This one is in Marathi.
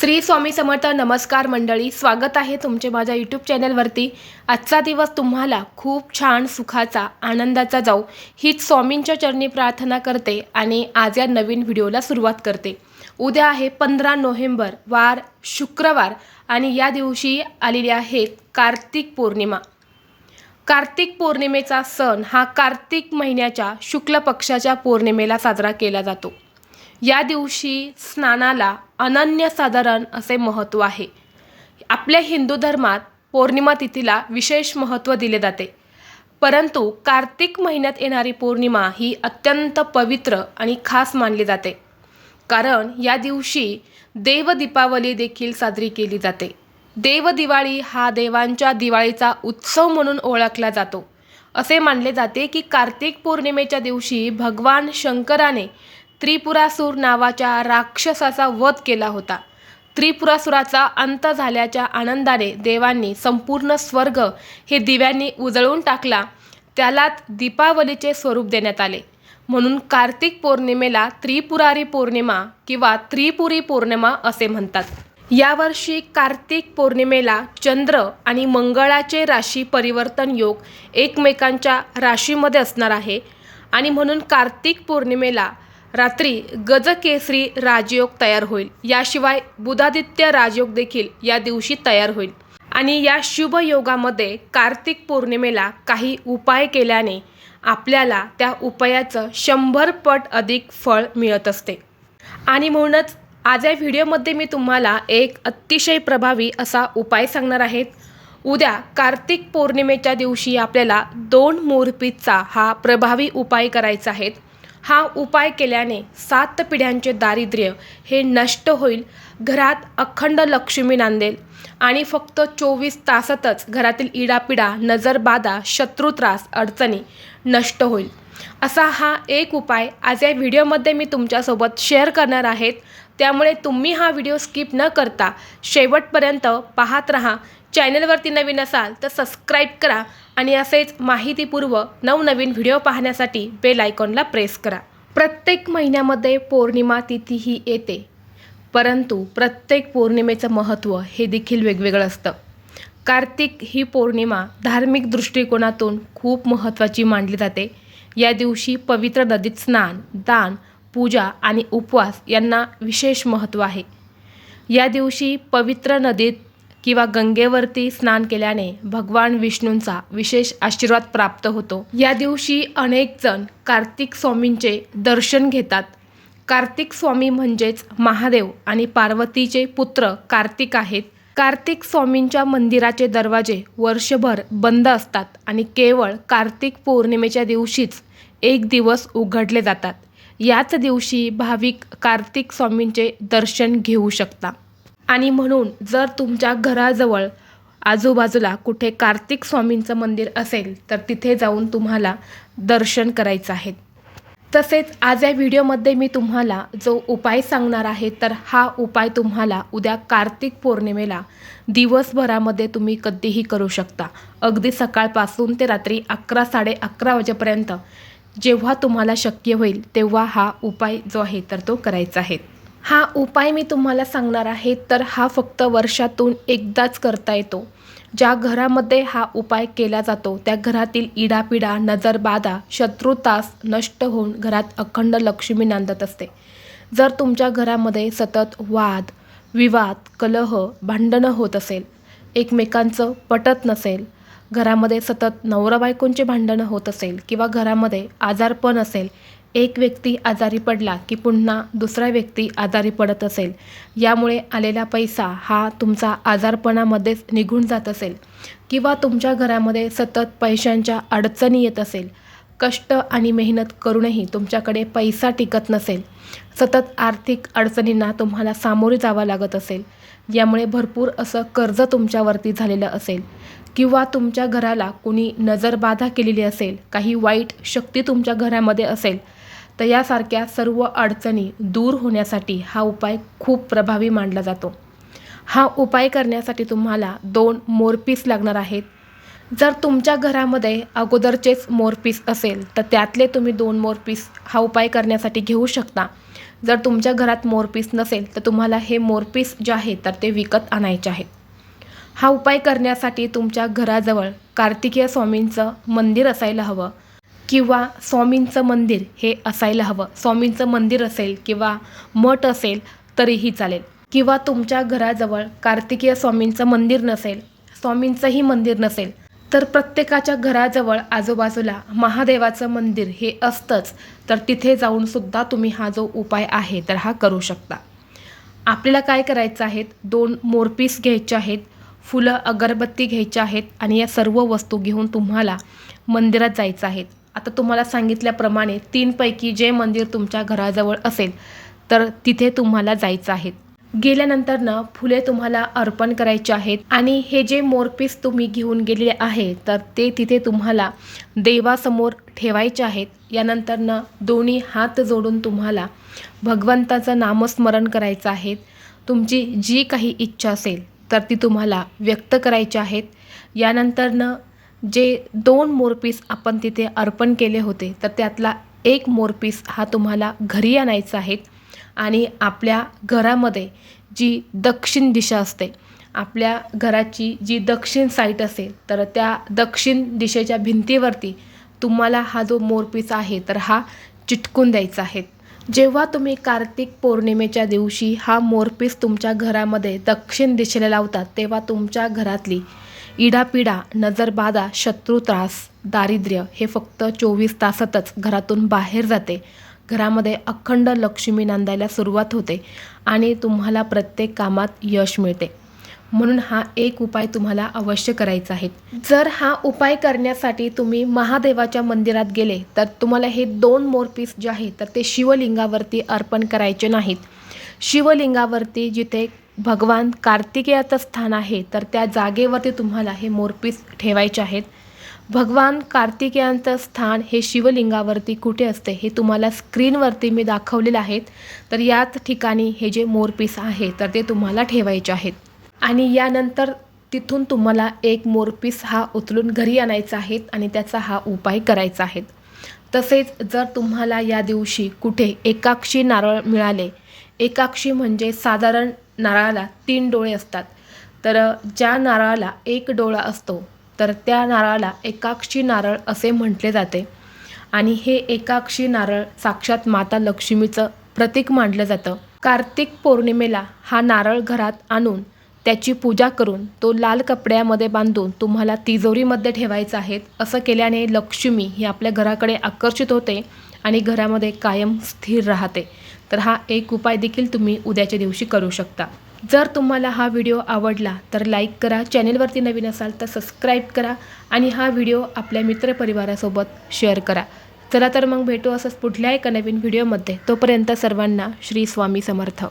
श्री स्वामी समर्थ नमस्कार मंडळी स्वागत आहे तुमचे माझ्या यूट्यूब चॅनलवरती. आजचा दिवस तुम्हाला खूप छान सुखाचा आनंदाचा जाऊ हीच स्वामींच्या चरणी प्रार्थना करते आणि आज या नवीन व्हिडिओला सुरुवात करते. उद्या आहे पंधरा नोव्हेंबर वार शुक्रवार आणि या दिवशी आलेली आहे कार्तिक पौर्णिमा. कार्तिक पौर्णिमेचा सण हा कार्तिक महिन्याच्या शुक्ल पक्षाच्या पौर्णिमेला साजरा केला जातो. या दिवशी स्नानाला अनन्यसाधारण असे महत्त्व आहे. आपल्या हिंदू धर्मात पौर्णिमा तिथीला विशेष महत्त्व दिले जाते. परंतु कार्तिक महिन्यात येणारी पौर्णिमा ही अत्यंत पवित्र आणि खास मानली जाते. कारण या दिवशी देव दीपावली देखील साजरी केली जाते. देव दिवाळी हा देवांच्या दिवाळीचा उत्सव म्हणून ओळखला जातो. असे मानले जाते की कार्तिक पौर्णिमेच्या दिवशी भगवान शंकराने त्रिपुरासूर नावाच्या राक्षसाचा वध केला होता. त्रिपुरासुराचा अंत झाल्याच्या आनंदाने देवांनी संपूर्ण स्वर्ग हे दिव्यांनी उजळून टाकला. त्यालाच दीपावलीचे स्वरूप देण्यात आले. म्हणून कार्तिक पौर्णिमेला त्रिपुरारी पौर्णिमा किंवा त्रिपुरी पौर्णिमा असे म्हणतात. यावर्षी कार्तिक पौर्णिमेला चंद्र आणि मंगळाचे राशी परिवर्तन योग एकमेकांच्या राशीमध्ये असणार आहे. आणि म्हणून कार्तिक पौर्णिमेला रात्री गजकेसरी राजयोग तयार होईल. याशिवाय बुधादित्य राजयोग देखील या दिवशी तयार होईल. आणि या शुभ योगामध्ये कार्तिक पौर्णिमेला काही उपाय केल्याने आपल्याला त्या उपायाचं शंभर पट अधिक फळ मिळत असते. आणि म्हणूनच आज या व्हिडिओमध्ये मी तुम्हाला एक अतिशय प्रभावी असा उपाय सांगणार आहेत उद्या कार्तिक पौर्णिमेच्या दिवशी आपल्याला दोन मोरपीचा हा प्रभावी उपाय करायचा आहे. हा उपाय केल्याने सात पिढ्यांचे दारिद्र्य हे नष्ट होईल. घरात अखंड लक्ष्मी नांदेल. आणि फक्त चोवीस तासातच घरातील इडापिडा नजरबाधा शत्रुत्रास अडचणी नष्ट होईल. असा हा एक उपाय आज या व्हिडिओमध्ये मी तुमच्यासोबत शेअर करणार आहेत. त्यामुळे तुम्ही हा व्हिडिओ स्किप न करता शेवटपर्यंत पाहत रहा. चॅनलवरती नवीन असाल तर सबस्क्राईब करा आणि असेच माहितीपूर्व नवनवीन व्हिडिओ पाहण्यासाठी बेल आयकॉनला प्रेस करा. प्रत्येक महिन्यामध्ये पौर्णिमा तिथी ही येते. परंतु प्रत्येक पौर्णिमेचं महत्त्व हे देखील वेगवेगळं असतं. कार्तिक ही पौर्णिमा धार्मिक दृष्टिकोनातून खूप महत्त्वाची मानली जाते. या दिवशी पवित्र नदीत स्नान दान पूजा आणि उपवास यांना विशेष महत्त्व आहे. या दिवशी पवित्र नदीत किंवा गंगेवरती स्नान केल्याने भगवान विष्णूंचा विशेष आशीर्वाद प्राप्त होतो. या दिवशी अनेक जण कार्तिक स्वामींचे दर्शन घेतात. कार्तिक स्वामी म्हणजेच महादेव आणि पार्वतीचे पुत्र कार्तिक आहेत. कार्तिक स्वामींच्या मंदिराचे दरवाजे वर्षभर बंद असतात आणि केवळ कार्तिक पौर्णिमेच्या दिवशीच एक दिवस उघडले जातात. याच दिवशी भाविक कार्तिक स्वामींचे दर्शन घेऊ शकता आणि म्हणून जर तुमच्या घराजवळ आजूबाजूला कुठे कार्तिक स्वामींचं मंदिर असेल तर तिथे जाऊन तुम्हाला दर्शन करायचं आहे. तसेच आज या व्हिडिओमध्ये मी तुम्हाला जो उपाय सांगणार आहे तर हा उपाय तुम्हाला उद्या कार्तिक पौर्णिमेला दिवसभरामध्ये तुम्ही कधीही करू शकता. अगदी सकाळपासून ते रात्री अकरा साडे अकरा वाजेपर्यंत जेव्हा तुम्हाला शक्य होईल तेव्हा हा उपाय जो आहे तर तो करायचा आहे. हा उपाय मी तुम्हाला सांगणार आहे तर हा फक्त वर्षातून एकदाच करता येतो. ज्या घरामध्ये हा उपाय केला जातो त्या घरातील इडापिडा नजरबाधा शत्रुतास नष्ट होऊन घरात अखंड लक्ष्मी नांदत असते. जर तुमच्या घरामध्ये सतत वाद विवाद कलह भांडणं होत असेल एकमेकांचं पटत नसेल घरामध्ये सतत नवरा बायकोंचे भांडणं होत असेल किंवा घरामध्ये आजारपण असेल एक व्यक्ती आजारी पडला की पुन्हा दुसरा व्यक्ती आजारी पडत असेल. यामुळे आलेला पैसा हा तुमचा आजारपणामध्येच निघून जात असेल किंवा तुमच्या घरामध्ये सतत पैशांच्या अडचणी येत असेल. कष्ट आणि मेहनत करूनही तुमच्याकडे पैसा टिकत नसेल. सतत आर्थिक अडचणींना तुम्हाला सामोरे जावं लागत असेल. यामुळे भरपूर असं कर्ज तुमच्यावरती झालेलं असेल. किंवा तुमच्या घराला कुणी नजरबाधा केलेली असेल काही वाईट शक्ती तुमच्या घरामध्ये असेल तर यासारख्या सर्व अडचणी दूर होण्यासाठी हा उपाय खूप प्रभावी मानला जातो. हा उपाय करण्यासाठी तुम्हाला दोन मोरपीस लागणार आहेत. जर तुमच्या घरामध्ये अगोदरचेच मोरपीस असेल तर त्यातले तुम्ही दोन मोरपीस हा उपाय करण्यासाठी घेऊ शकता. जर तुमच्या घरात मोरपीस नसेल तर तुम्हाला हे मोरपीस जे आहे तर ते विकत आणायचे आहे. हा उपाय करण्यासाठी तुमच्या घराजवळ कार्तिकेय स्वामींचं मंदिर असायला हवं. किंवा स्वामींचं मंदिर हे असायला हवं. स्वामींचं मंदिर असेल किंवा मठ असेल तरीही चालेल. किंवा तुमच्या घराजवळ कार्तिकीय स्वामींचं मंदिर नसेल स्वामींचंही मंदिर नसेल तर प्रत्येकाच्या घराजवळ आजूबाजूला महादेवाचं मंदिर हे असतंच तर तिथे जाऊन सुद्धा तुम्ही हा जो उपाय आहे तर हा करू शकता. आपल्याला काय करायचं आहेत दोन मोरपीस घ्यायचे आहेत फुलं अगरबत्ती घ्यायच्या आहेत आणि या सर्व वस्तू घेऊन तुम्हाला मंदिरात जायचं आहे. आता तुम्हाला सांगितल्याप्रमाणे तीनपैकी जे मंदिर तुमच्या घराजवळ असेल तर तिथे तुम्हाला जायचं आहे. गेल्यानंतरनं फुले तुम्हाला अर्पण करायचे आहेत आणि हे जे मोरपीस तुम्ही घेऊन गेलेले आहे तर ते तिथे तुम्हाला देवासमोर ठेवायचे आहेत. यानंतरनं दोन्ही हात जोडून तुम्हाला भगवंताचं नामस्मरण करायचं आहे. तुमची जी काही इच्छा असेल तर ती तुम्हाला व्यक्त करायची आहेत यानंतरनं जे दोन मोरपीस आपण तिथे अर्पण केले होते तर त्यातला एक मोरपीस हा तुम्हाला घरी आणायचा आहे आणि आपल्या घरामध्ये जी दक्षिण दिशा असते आपल्या घराची जी दक्षिण साईट असेल तर त्या दक्षिण दिशेच्या भिंतीवरती तुम्हाला हा जो मोरपीस आहे तर हा चिटकून द्यायचा आहे. जेव्हा तुम्ही कार्तिक पौर्णिमेच्या दिवशी हा मोरपीस तुमच्या घरामध्ये दक्षिण दिशेला लावतात तेव्हा तुमच्या घरातली इडापिडा नजरबाधा शत्रू त्रास दारिद्र्य हे फक्त चोवीस तासातच घरातून बाहेर जाते. घरामध्ये अखंड लक्ष्मी नांदायला सुरुवात होते आणि तुम्हाला प्रत्येक कामात यश मिळते. म्हणून हा एक उपाय तुम्हाला अवश्य करायचा आहे. जर हा उपाय करण्यासाठी तुम्ही महादेवाच्या मंदिरात गेले तर तुम्हाला हे दोन मोरपीस जे आहेत तर ते शिवलिंगावरती अर्पण करायचे नाहीत. शिवलिंगावरती जिथे भगवान कार्तिकेयाचं स्थान आहे तर त्या जागेवरती तुम्हाला हे मोरपीस ठेवायचे आहेत. भगवान कार्तिकेयांचं स्थान हे शिवलिंगावरती कुठे असते हे तुम्हाला स्क्रीनवरती मी दाखवलेलं आहेत तर याच ठिकाणी हे जे मोरपीस आहे तर ते तुम्हाला ठेवायचे आहेत. आणि यानंतर तिथून तुम्हाला एक मोरपीस हा उचलून घरी आणायचा आहे आणि त्याचा हा उपाय करायचा आहे. तसेच जर तुम्हाला या दिवशी कुठे एकाक्षी नारळ मिळाले एकाक्षी म्हणजे साधारण नारळाला तीन डोळे असतात. तर ज्या नारळाला एक डोळा असतो तर त्या नारळाला एकाक्षी नारळ असे म्हटले जाते. आणि हे एकाक्षी नारळ साक्षात माता लक्ष्मीचं प्रतीक मानलं जातं. कार्तिक पौर्णिमेला हा नारळ घरात आणून त्याची पूजा करून तो लाल कपड्यामध्ये बांधून तुम्हाला तिजोरीमध्ये ठेवायचा आहे असं केल्याने लक्ष्मी ही आपल्या घराकडे आकर्षित होते आणि घरामध्ये कायम स्थिर राहते. तर हा एक उपाय देखील तुम्ही उद्याच्या दिवशी करू शकता. जर तुम्हाला हा व्हिडिओ आवडला तर लाईक करा चॅनेलवरती नवीन असाल तर सबस्क्राईब करा आणि हा व्हिडिओ आपल्या मित्रपरिवारासोबत शेअर करा. चला तर मग भेटू असंच पुढल्या एका नवीन व्हिडिओमध्ये. तोपर्यंत सर्वांना श्री स्वामी समर्थ.